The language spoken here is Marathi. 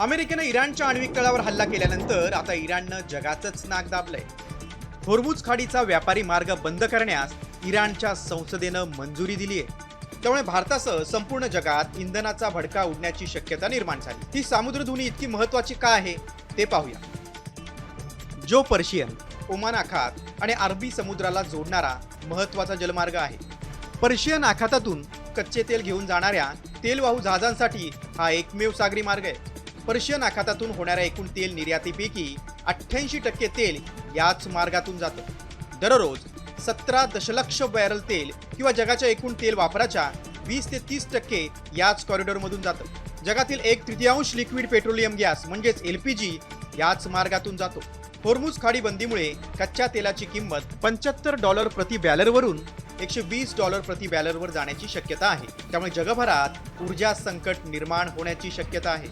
अमेरिकेनं इराणच्या आण्विक तळावर हल्ला केल्यानंतर आता इराणनं जगातच नाक दाबलंय. होर्मुज खाडीचा व्यापारी मार्ग बंद करण्यास इराणच्या संसदेनं मंजुरी दिली आहे त्यामुळे भारतासह संपूर्ण जगात इंधनाचा भडका उडण्याची शक्यता निर्माण झाली. ही सामुद्रधुनी इतकी महत्वाची का आहे ते पाहूया. जो पर्शियन ओमान आखात आणि अरबी समुद्राला जोडणारा महत्त्वाचा जलमार्ग आहे. पर्शियन आखातातून कच्चे तेल घेऊन जाणाऱ्या तेलवाहू जहाजांसाठी हा एकमेव सागरी मार्ग आहे. पर्शियन आखातातून होणाऱ्या एकूण तेल निर्यातीपैकी अठ्ठ्याऐंशी टक्के तेल याच मार्गातून जातं. दररोज सतरा दशलक्ष बॅरल तेल किंवा जगाच्या एकूण तेल वापराच्या वीस ते तीस टक्के याच कॉरिडॉरमधून जातं. जगातील एक तृतीयांश लिक्विड पेट्रोलियम गॅस म्हणजेच एल पी जी याच मार्गातून जातो. होर्मुज खाडी बंदीमुळे कच्च्या तेलाची किंमत पंच्याहत्तर डॉलर प्रति बॅलरवरून एकशे वीस डॉलर प्रति बॅलरवर जाण्याची शक्यता आहे. त्यामुळे जगभरात ऊर्जा संकट निर्माण होण्याची शक्यता आहे.